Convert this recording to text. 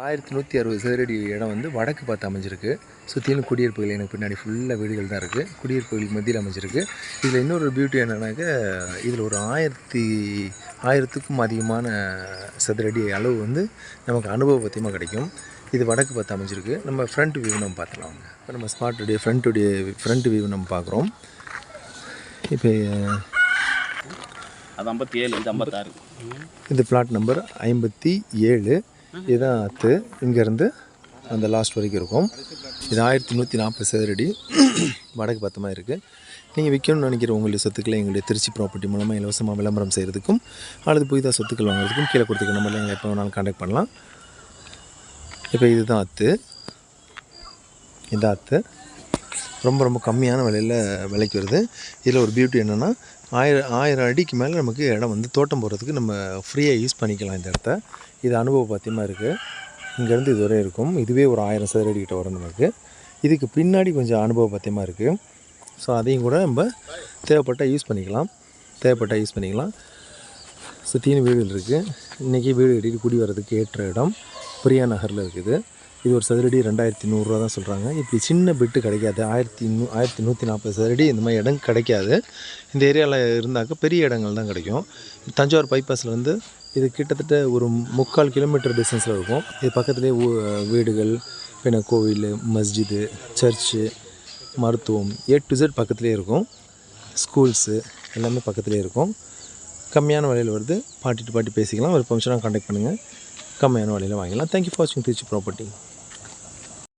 ஆயிரத்தி நூற்றி அறுபது சதுரடி இடம் வந்து வடக்கு பார்த்து அமைஞ்சிருக்கு. சுற்றிலும் குடியிருப்புகள் எனக்கு பின்னாடி ஃபுல்லாக வீடுகள் தான் இருக்குது குடியிருப்புகளுக்கு மத்தியில் அமைஞ்சிருக்கு. இதில் இன்னொரு பியூட்டி என்னன்னாக்க இதில் ஒரு ஆயிரத்தி ஆயிரத்துக்கும் அதிகமான சதுரடி அளவு வந்து நமக்கு அனுபவபத்தியமாக கிடைக்கும். இது வடக்கு பார்த்து அமைஞ்சிருக்கு. நம்ம ஃப்ரண்ட் வியூ நம்ம பார்த்துலாம் இப்போ நம்ம ஸ்மார்ட்டுடைய ஃப்ரண்ட்டுடைய ஃப்ரண்ட் வியூ நம்ம பார்க்குறோம். இப்போ அது ஐம்பத்தி ஏழு இது ஐம்பத்தாறு. இது பிளாட் நம்பர் ஐம்பத்தி ஏழு. இதுதான் அத்து. இங்கேருந்து அந்த லாஸ்ட் வரைக்கும் இருக்கும். இது ஆயிரத்தி நூற்றி நாற்பது சதுரடி வடக்கு பத்தமாக இருக்குது நீங்கள் விற்கணும்னு நினைக்கிற உங்களுடைய சொத்துக்களை எங்களுடைய திருச்சி ப்ராப்பர்ட்டி மூலமாக இலவசமாக விளம்பரம் செய்கிறதுக்கும் அல்லது புதிதாக சொத்துக்கள் வாங்குறதுக்கும் கீழே கொடுத்துருக்க நம்பரில் எங்களை எப்போ வேணாலும் காண்டாக்ட் பண்ணலாம். இப்போ இதுதான் அத்து. இதான் அத்து. ரொம்ப ரொம்ப கம்மியான விலையில் விலைக்கு வருது. இதில் ஒரு பியூட்டி என்னென்னா ஆயிரம் ஆயிரம் அடிக்கு மேலே நமக்கு இடம் வந்து தோட்டம் போடுறதுக்கு நம்ம ஃப்ரீயாக யூஸ் பண்ணிக்கலாம் இந்த இடத்த. இது அனுபவ பாத்தியமாக இருக்குது இங்கேருந்து இதுவரை இருக்கும். இதுவே ஒரு ஆயிரம் சதுர கிட்ட வரும் நமக்கு. இதுக்கு பின்னாடி கொஞ்சம் அனுபவ பாத்தியமாக இருக்குது ஸோ அதையும் கூட நம்ம தேவைப்பட்டால் யூஸ் பண்ணிக்கலாம். தேவைப்பட்டால் யூஸ் பண்ணிக்கலாம். சுற்றியும் வீடுகள் இருக்குது இன்றைக்கி வீடு கட்டிட்டு குடி வர்றதுக்கு ஏற்ற இடம். பிரியா நகரில் இருக்குது. இது ஒரு சதுரடி ரெண்டாயிரத்தி நூறுரூவா தான் சொல்கிறாங்க இப்படி சின்ன பிட்டு கிடைக்காது. ஆயிரத்தி நூ ஆயிரத்தி நூற்றி நாற்பது சதுரடி இந்த மாதிரி இடம் கிடைக்காது. இந்த ஏரியாவில் இருந்தாக்க பெரிய இடங்கள் தான் கிடைக்கும். தஞ்சாவூர் பைபாஸில் வந்து இது கிட்டத்தட்ட ஒரு முக்கால் கிலோமீட்டர் டிஸ்டன்ஸில் இருக்கும். இது பக்கத்துலேயே ஊ வீடுகள் பின்ன கோவில் மஸ்ஜிது சர்ச்சு மருத்துவம் ஏ டு ஜெட் பக்கத்துலேயே இருக்கும். ஸ்கூல்ஸு எல்லாமே பக்கத்துலேயே இருக்கும். கம்மியான விலையில் வருது. பாட்டிட்டு பாட்டி பேசிக்கலாம். ஒரு ஃபங்க்ஷனாக காண்டாக்ட் பண்ணுங்கள் கம்மியான விலையில் வாங்கிக்கலாம். தேங்க்யூ ஃபார் வாட்சிங் திருச்சி ப்ராப்பர்ட்டி